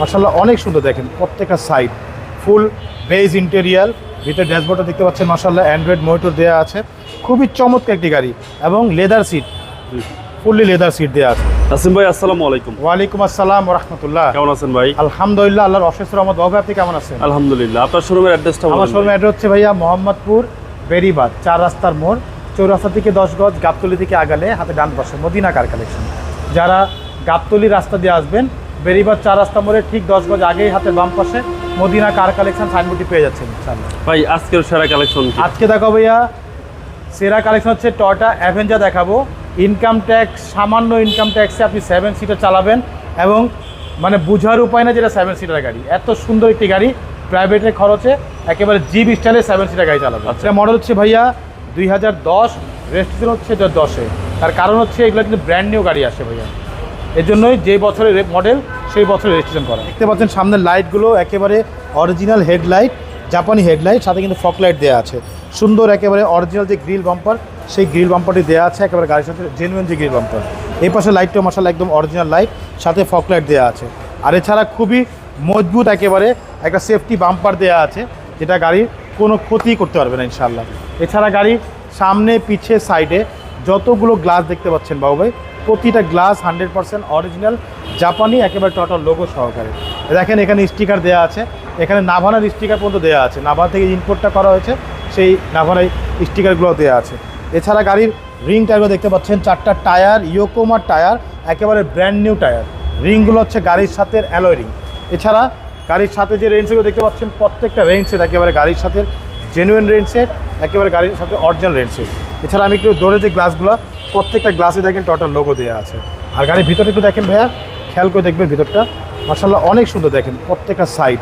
মার্শাল্লাহ অনেক সুন্দর দেখেন প্রত্যেকটা সাইড ফুল বেজ ইন্টেরিয়াল ভিতরে ড্যাশবোর্ডটা দেখতে পাচ্ছেন মার্শাল্লাহ অ্যান্ড্রয়েড মোটর দেওয়া আছে খুবই চমৎকার একটি গাড়ি এবং leather seat fully leather seat দেওয়া আছে। নাসিম ভাই আসসালামু আলাইকুম। ওয়ালাইকুম আসসালাম রহমতুল্লাহ। কেমন আছেন ভাই? আলহামদুলিল্লাহ আল্লাহর অশেষ রহমত। বাবু আপনি কেমন আছেন? আলহামদুলিল্লাহ আপনার শোরুমের অ্যাড্রেসটা আমার বলুন শোরুম অ্যাড্রেস হচ্ছে ভাইয়া মোহাম্মদপুর বেরিবাদ চার রাস্তার মোড় চৌরাস্তা থেকে দশ গজ গাবতলি থেকে আগালে হাতে ডান পাশে মদিনা কার কালেকশন যারা গাবতলি রাস্তা দিয়ে আসবেন বেরিবাদ চার রাস্তা মোড়ে ঠিক দশ গজ আগেই হাতে বাম পাশে মদিনা কার কালেকশন সাইনবোর্ডটি পেয়ে যাচ্ছেন ভাই আজকের সেরা কালেকশন আজকে দেখো ভাইয়া সেরা কালেকশন হচ্ছে টয়টা অ্যাভেঞ্জার দেখাবো। ইনকাম ট্যাক্স সামান্য ইনকাম ট্যাক্সে আপনি সেভেন সিটার চালাবেন এবং মানে বুঝার উপায় না যেটা সেভেন সিটার গাড়ি। এত সুন্দর একটি গাড়ি প্রাইভেটের খরচে একেবারে জিপ স্টাইলে সেভেন সিটার গাড়ি চালাবে আচ্ছা। মডেল হচ্ছে ভাইয়া দুই হাজার দশ রেজিস্ট্রেশন হচ্ছে দশে। তার কারণ হচ্ছে এগুলো কিন্তু ব্র্যান্ড নিউ গাড়ি আসে ভাইয়া। এর জন্যই যে বছরের মডেল সেই বছরে রেজিস্ট্রেশন করা। দেখতে পাচ্ছেন সামনের লাইটগুলো একেবারে অরিজিনাল হেডলাইট জাপানি হেডলাইট সাথে কিন্তু ফক লাইট দেওয়া আছে। সুন্দর একেবারে অরিজিনাল যে গ্রিল বাম্পার সেই গ্রিল বাম্পারটি দেওয়া আছে, একেবারে গাড়ির সাথে জেনুইন যে গ্রিল বাম্পার এই পাশে লাইটটা মশালা একদম অরিজিনাল লাইট সাথে ফক লাইট দেওয়া আছে। আর এছাড়া খুবই মজবুত একেবারে একটা সেফটি বাম্পার দেওয়া আছে, যেটা গাড়ির কোনো ক্ষতি করতে পারবে না ইনশাল্লাহ এছাড়া গাড়ির সামনে, পিছে সাইডে যতগুলো গ্লাস দেখতে পাচ্ছেন বাবু ভাই প্রতিটা গ্লাস হান্ড্রেড পার্সেন্ট অরিজিনাল, জাপানি, একেবারে টোটাল লোগো সহকারে। দেখেন এখানে স্টিকার দেওয়া আছে। এখানে নাভানার স্টিকার পর্যন্ত দেওয়া আছে। নাভা থেকে ইম্পোর্টটা করা হয়েছে, সেই নাভানার স্টিকারগুলো দেওয়া আছে। এছাড়া গাড়ির রিং টায়ারগুলো দেখতে পাচ্ছেন, চারটা টায়ার ইয়োকোমার টায়ার একেবারে ব্র্যান্ড নিউ টায়ার রিংগুলো হচ্ছে গাড়ির সাথে অ্যালয় রিং এছাড়া গাড়ির সাথে যে রেঞ্জগুলো দেখতে পাচ্ছেন, প্রত্যেকটা রেঞ্জের একেবারে গাড়ির সাথে জেনুইন রেঞ্জের একেবারে গাড়ির সাথে অরিজিনাল রেঞ্জের এছাড়া আমি একটু দৌড়ে যে গ্লাসগুলো প্রত্যেকটা গ্লাসে দেখেন টোটাল লোগো দেওয়া আছে। আর গাড়ির ভিতরে একটু দেখেন ভাইয়া খেয়াল করে দেখবেন ভিতরটা। মার্শাল্লাহ অনেক সুন্দর দেখেন প্রত্যেকটা সাইড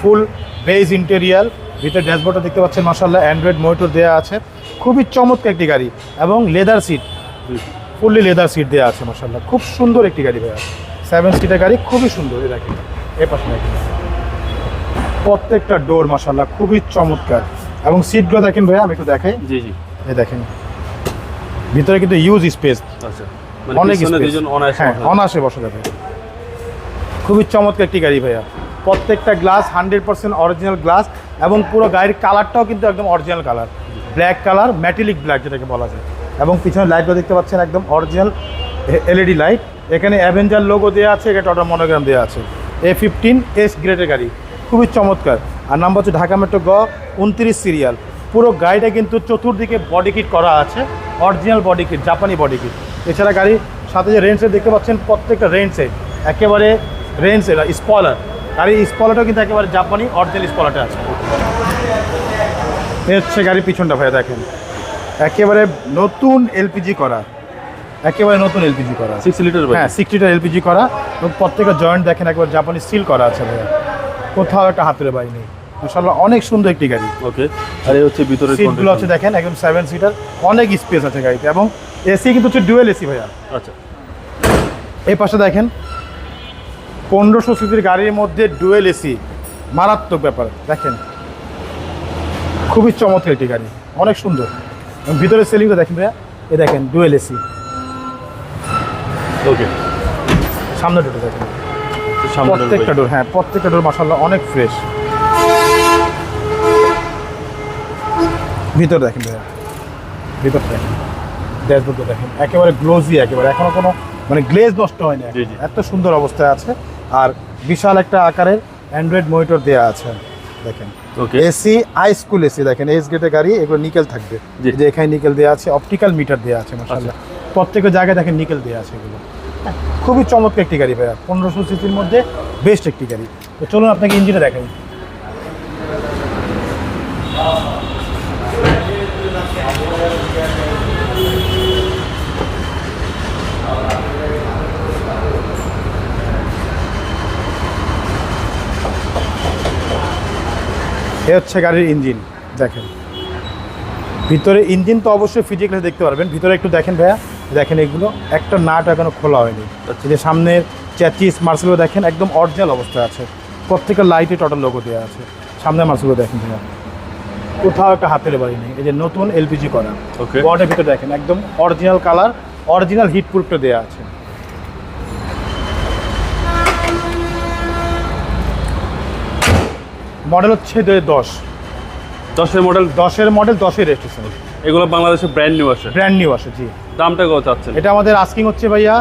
ফুল বেজ ইন্টেরিয়াল ভিতরে ড্যাশবোর্ডটা দেখতে পাচ্ছেন মার্শাল্লাহ অ্যান্ড্রয়েড মোটর দেওয়া আছে। খুবই চমৎকার একটি গাড়ি এবং leather seat fully leather seat দেওয়া আছে মার্শাল্লাহ খুব সুন্দর একটি গাড়ি ভাইয়া। সেভেন সিটের গাড়ি খুবই সুন্দর এই দেখেন এ পাশে দেখেন। প্রত্যেকটা ডোর মার্শাল্লাহ খুবই চমৎকার। এবং সিটগুলো দেখেন ভাইয়া আমি একটু দেখাই। জি জি। এই দেখেন ভিতরে কিন্তু ইউজ স্পেস আচ্ছা অনেক অনেক। দুজন অনায়াসে হ্যাঁ বসা যাবে। খুবই চমৎকার একটি গাড়ি ভাইয়া। প্রত্যেকটা glass hundred percent original glass এবং পুরো গাড়ির কালারটাও কিন্তু একদম original colour black colour metallic black যেটাকে বলা যায়। এবং পিছনে লাইটগুলো দেখতে পাচ্ছেন একদম অরিজিনাল এলইডি লাইট এখানে অ্যাভেঞ্জার লোগো দেওয়া আছে এটা টোটাল মনোগ্রাম দেওয়া আছে। এ ফিফটিন এস গ্রেডের গাড়ি। খুবই চমৎকার। আর নাম্বার হচ্ছে ঢাকা মেট্রো গ উনত্রিশ সিরিয়াল পুরো গাড়িটা কিন্তু চতুর্দিকে বডি কিট করা আছে। অরিজিনাল বডি কিট জাপানি বডি কিট এছাড়া গাড়ির সাথে যে রেঞ্জ দেখতে পাচ্ছেন প্রত্যেকটা রেঞ্জ সেট একেবারে রেঞ্জ সেট স্পলার গাড়ির স্পলারটাও কিন্তু একেবারে জাপানি অরিজিনাল স্পলারটা আছে। এ হচ্ছে গাড়ির পিছনটা ভাইয়া দেখেন। একেবারে নতুন এলপিজি করা। একেবারে নতুন এলপিজি করা। সিক্স লিটার হ্যাঁ সিক্স লিটার এলপিজি করা। এবং প্রত্যেকটা জয়েন্ট দেখেন একবার জাপানি সিল করা আছে ভাইয়া। কোথাও একটা হাতের বাই নেই। মাশাআল্লাহ অনেক সুন্দর একটি গাড়ি। ওকে আর এই হচ্ছে ভিতরে সিটগুলো হচ্ছে দেখেন একদম সেভেন সিটার অনেক স্পেস আছে গাড়িতে। এবং এসি কিন্তু হচ্ছে ডুয়েল এসি ভাইয়া। আচ্ছা। এই পাশে দেখেন পনেরোশো সিসির গাড়ির মধ্যে ডুয়েল এসি মারাত্মক ব্যাপার। দেখেন খুবই চমৎকার একটি গাড়ি অনেক সুন্দর। এবং ভিতরে সেলিংটা দেখেন ভাইয়া এ দেখেন ডুয়েল এসি ওকে সামনে দুটো দেখেন। প্রত্যেকটা ডোর হ্যাঁ প্রত্যেকটা ডোর মাসাল্লাহ অনেক ফ্রেশ ভিতর দেখেন ভাইয়া। ভিতর দেখেন। ড্যাশবোর্ড দেখেন। একেবারে গ্লোজি একেবারে। এখনও কোনো মানে গ্লেজ নষ্ট হয় না। জি, জি। এত সুন্দর অবস্থায় আছে। আর বিশাল একটা আকারের অ্যান্ড্রয়েড মনিটর দেওয়া আছে। দেখেন। এসি আই স্কুল এসি দেখেন। এস গেটের গাড়ি এগুলো নিকেল থাকবে। যে এখানে নিকেল দেওয়া আছে অপটিক্যাল মিটার দেওয়া আছে মাসাল্লাহ প্রত্যেকের জায়গায় দেখেন নিকেল দেওয়া আছে এগুলো। হ্যাঁ, খুবই চমৎকার একটি গাড়ি ভাইয়া। পনেরোশো সিসির মধ্যে বেস্ট একটি গাড়ি। তো চলুন আপনাকে ইঞ্জিনে দেখাই। এ হচ্ছে গাড়ির ইঞ্জিন দেখেন। ভিতরে ইঞ্জিন তো অবশ্যই ফিজিক্যালি দেখতে পারবেন। ভিতরে একটু দেখেন ভাইয়া দেখেন এগুলো। একটা নাট এখনও খোলা হয়নি। এই যে সামনের চ্যাচিস মার্সেলগুলো দেখেন একদম অরিজিনাল অবস্থায় আছে। প্রত্যেকটা লাইটে টোটাল লোগো দেওয়া আছে। সামনের মার্সেলগুলো দেখেন ভাইয়া। কোথাও একটা হাতের বাড়ি নেই। এই যে নতুন এলপিজি করা. বটের ভিতরে দেখেন একদম অরিজিনাল কালার অরিজিনাল হিট প্রুফটা দেওয়া আছে। মডেল হচ্ছে দশ। দশের মডেল দশের মডেল দশের রেজিস্ট্রেশন এগুলো বাংলাদেশে ব্র্যান্ড নিউ আসে। ব্র্যান্ড নিউ আসে জি। দামটা কত চাচ্ছেন? এটা আমাদের আস্কিং হচ্ছে ভাইয়া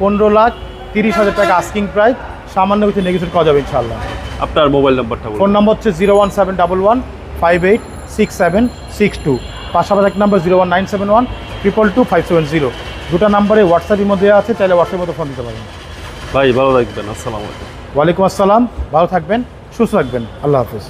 পনেরো লাখ তিরিশ হাজার টাকা আস্কিং প্রাইস সামান্য কিছু নেগেশন করা যাবে ইনশাল্লাহ আপনার মোবাইল নাম্বারটা ফোন নম্বর হচ্ছে zero one seven double one five eight six seven six two পাশাপাশি এক নম্বর zero one nine seven one triple two five seven zero দুটো নাম্বারে হোয়াটসঅ্যাপের মধ্যে আছে তাহলে হোয়াটসঅ্যাপ মধ্যে ফোন দিতে পারেন। ভাই ভালো থাকবেন আসসালামু আলাইকুম। ওয়ালাইকুম আসসালাম ভালো থাকবেন সুস্থ থাকবেন। আল্লাহ হাফিজ।